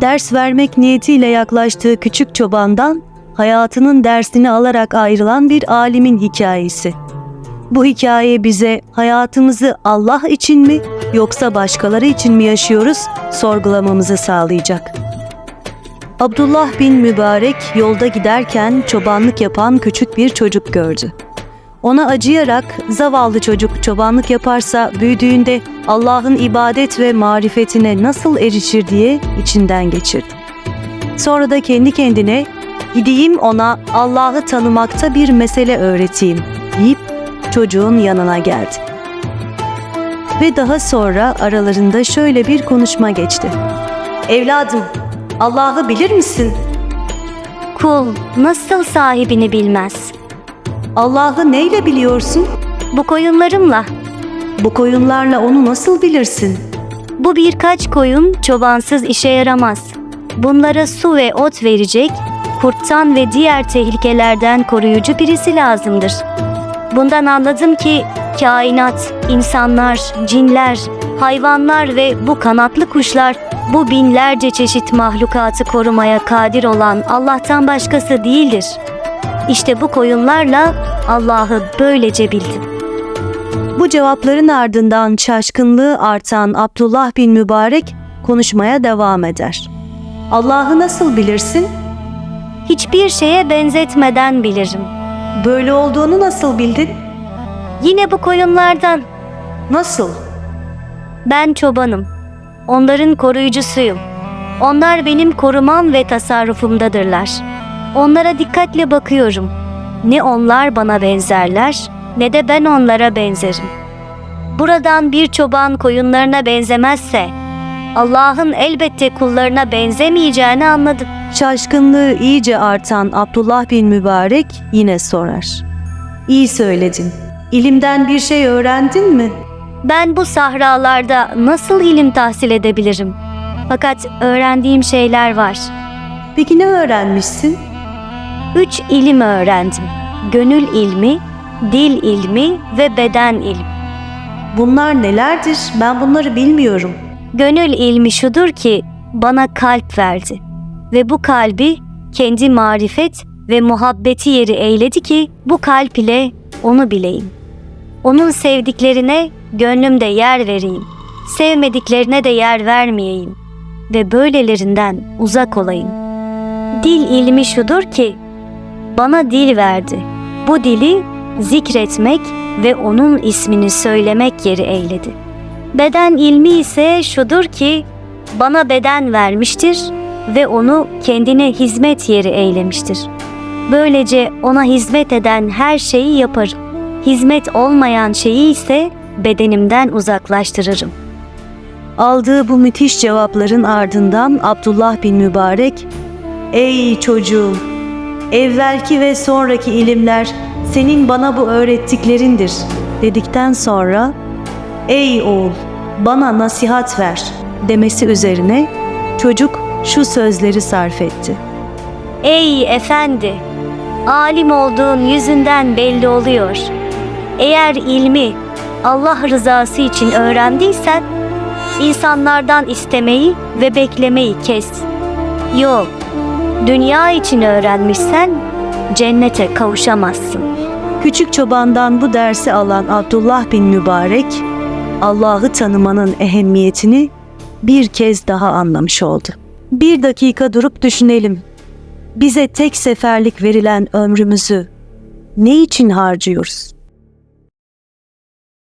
ders vermek niyetiyle yaklaştığı küçük çobandan hayatının dersini alarak ayrılan bir alimin hikayesi. Bu hikaye bize hayatımızı Allah için mi yoksa başkaları için mi yaşıyoruz sorgulamamızı sağlayacak. Abdullah bin Mübarek yolda giderken çobanlık yapan küçük bir çocuk gördü. Ona acıyarak zavallı çocuk çobanlık yaparsa büyüdüğünde Allah'ın ibadet ve marifetine nasıl erişir diye içinden geçirdi. Sonra da kendi kendine gideyim ona Allah'ı tanımakta bir mesele öğreteyim deyip çocuğun yanına geldi. Ve daha sonra aralarında şöyle bir konuşma geçti. Evladım, Allah'ı bilir misin? Kul nasıl sahibini bilmez? Allah'ı neyle biliyorsun? Bu koyunlarımla. Bu koyunlarla onu nasıl bilirsin? Bu birkaç koyun çobansız işe yaramaz. Bunlara su ve ot verecek, kurttan ve diğer tehlikelerden koruyucu birisi lazımdır. Bundan anladım ki kainat, insanlar, cinler, hayvanlar ve bu kanatlı kuşlar bu binlerce çeşit mahlukatı korumaya kadir olan Allah'tan başkası değildir. İşte bu koyunlarla Allah'ı böylece bildim. Bu cevapların ardından şaşkınlığı artan Abdullah bin Mübarek konuşmaya devam eder. Allah'ı nasıl bilirsin? Hiçbir şeye benzetmeden bilirim. Böyle olduğunu nasıl bildin? Yine bu koyunlardan Nasıl? ben çobanım. Onların koruyucusuyum. Onlar benim korumam ve tasarrufumdadırlar. Onlara dikkatle bakıyorum. Ne onlar bana benzerler ne de ben onlara benzerim. Buradan bir çoban koyunlarına benzemezse Allah'ın elbette kullarına benzemeyeceğini anladım. Şaşkınlığı iyice artan Abdullah bin Mübarek yine sorar. İyi söyledin. İlimden bir şey öğrendin mi? Ben bu sahralarda nasıl ilim tahsil edebilirim? Fakat öğrendiğim şeyler var. Peki ne öğrenmişsin? Üç ilim öğrendim. Gönül ilmi, dil ilmi ve beden ilmi. Bunlar nelerdir? Ben bunları bilmiyorum. Gönül ilmi şudur ki bana kalp verdi ve bu kalbi kendi marifet ve muhabbeti yeri eyledi ki bu kalp ile onu bileyim. Onun sevdiklerine gönlümde yer vereyim. Sevmediklerine de yer vermeyeyim ve böylelerinden uzak olayım. Dil ilmi şudur ki bana dil verdi. Bu dili zikretmek ve onun ismini söylemek yeri eyledi. Beden ilmi ise şudur ki bana beden vermiştir ve onu kendine hizmet yeri eylemiştir. Böylece ona hizmet eden her şeyi yaparım. Hizmet olmayan şeyi ise bedenimden uzaklaştırırım. Aldığı bu müthiş cevapların ardından Abdullah bin Mübarek, Ey çocuğum! Evvelki ve sonraki ilimler senin bana bu öğrettiklerindir dedikten sonra Ey oğul! Bana nasihat ver demesi üzerine çocuk şu sözleri sarf etti. Ey efendi! Alim olduğun yüzünden belli oluyor. Eğer ilmi Allah rızası için öğrendiysen, insanlardan istemeyi ve beklemeyi kes. Yok, dünya için öğrenmişsen cennete kavuşamazsın. Küçük çobandan bu dersi alan Abdullah bin Mübarek, Allah'ı tanımanın ehemmiyetini bir kez daha anlamış oldu. Bir dakika durup düşünelim. Bize tek seferlik verilen ömrümüzü ne için harcıyoruz?